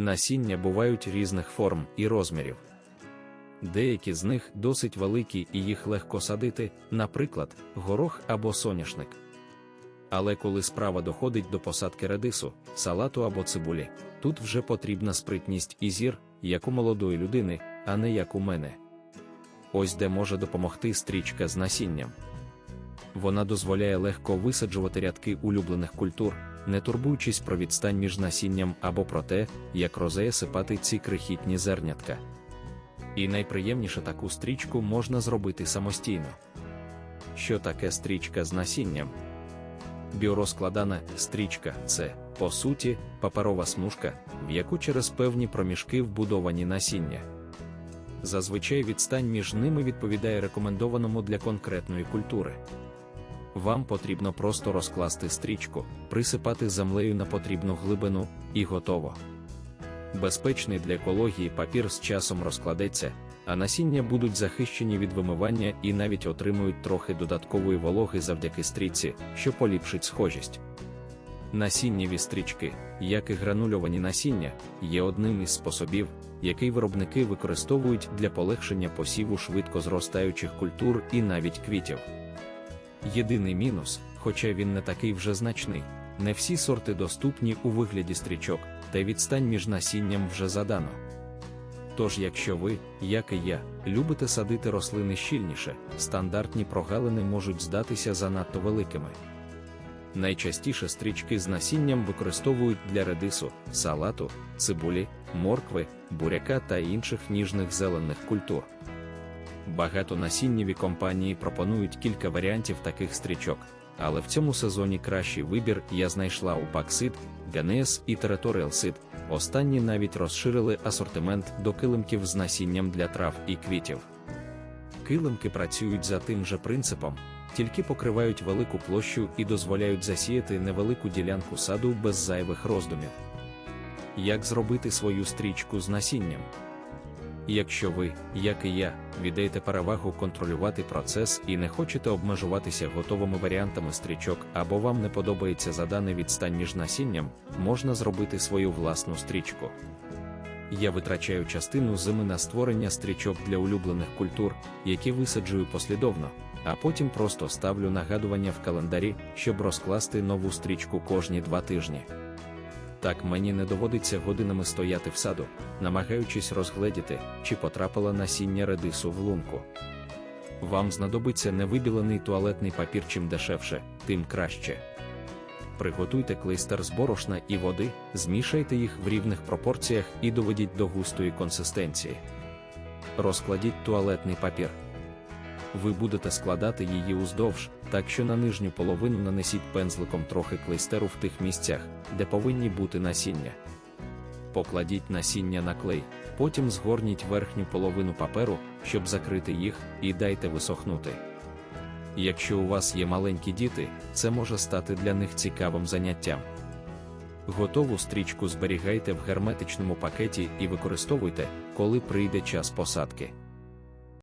Насіння бувають різних форм і розмірів. Деякі з них досить великі і їх легко садити, наприклад, горох або соняшник. Але коли справа доходить до посадки редису, салату або цибулі, тут вже потрібна спритність і зір, як у молодої людини, а не як у мене. Ось де може допомогти стрічка з насінням. Вона дозволяє легко висаджувати рядки улюблених культур, не турбуючись про відстань між насінням або про те, як розеє сипати ці крихітні зернятка. І найприємніше таку стрічку можна зробити самостійно. Що таке стрічка з насінням? Біорозкладана стрічка це, по суті, паперова смужка, в яку через певні проміжки вбудовані насіння. Зазвичай відстань між ними відповідає рекомендованому для конкретної культури. Вам потрібно просто розкласти стрічку, присипати землею на потрібну глибину, і готово. Безпечний для екології папір з часом розкладеться, а насіння будуть захищені від вимивання і навіть отримують трохи додаткової вологи завдяки стрічці, що поліпшить схожість. Насіннєві стрічки, як і гранульовані насіння, є одним із способів, який виробники використовують для полегшення посіву швидко зростаючих культур і навіть квітів. Єдиний мінус, хоча він не такий вже значний, не всі сорти доступні у вигляді стрічок, та відстань між насінням вже задано. Тож, якщо ви, як і я, любите садити рослини щільніше, стандартні прогалини можуть здатися занадто великими. Найчастіше стрічки з насінням використовують для редису, салату, цибулі, моркви, буряка та інших ніжних зелених культур. Багатонасіннєві компанії пропонують кілька варіантів таких стрічок, але в цьому сезоні кращий вибір я знайшла у Паксид, Ганеас і Territorial Seed. Останні навіть розширили асортимент до килимків з насінням для трав і квітів. Килимки працюють за тим же принципом, тільки покривають велику площу і дозволяють засіяти невелику ділянку саду без зайвих роздумів. Як зробити свою стрічку з насінням? Якщо ви, як і я, віддаєте перевагу контролювати процес і не хочете обмежуватися готовими варіантами стрічок, або вам не подобається заданий відстань між насінням, можна зробити свою власну стрічку. Я витрачаю частину зими на створення стрічок для улюблених культур, які висаджую послідовно, а потім просто ставлю нагадування в календарі, щоб розкласти нову стрічку кожні два тижні. Так мені не доводиться годинами стояти в саду, намагаючись розгледіти, чи потрапила насіння редису в лунку. Вам знадобиться невибілений туалетний папір чим дешевше, тим краще. Приготуйте клейстер з борошна і води, змішайте їх в рівних пропорціях і доведіть до густої консистенції. Розкладіть туалетний папір. Ви будете складати її уздовж, так що на нижню половину нанесіть пензликом трохи клейстеру в тих місцях, де повинні бути насіння. Покладіть насіння на клей, потім згорніть верхню половину паперу, щоб закрити їх, і дайте висохнути. Якщо у вас є маленькі діти, це може стати для них цікавим заняттям. Готову стрічку зберігайте в герметичному пакеті і використовуйте, коли прийде час посадки.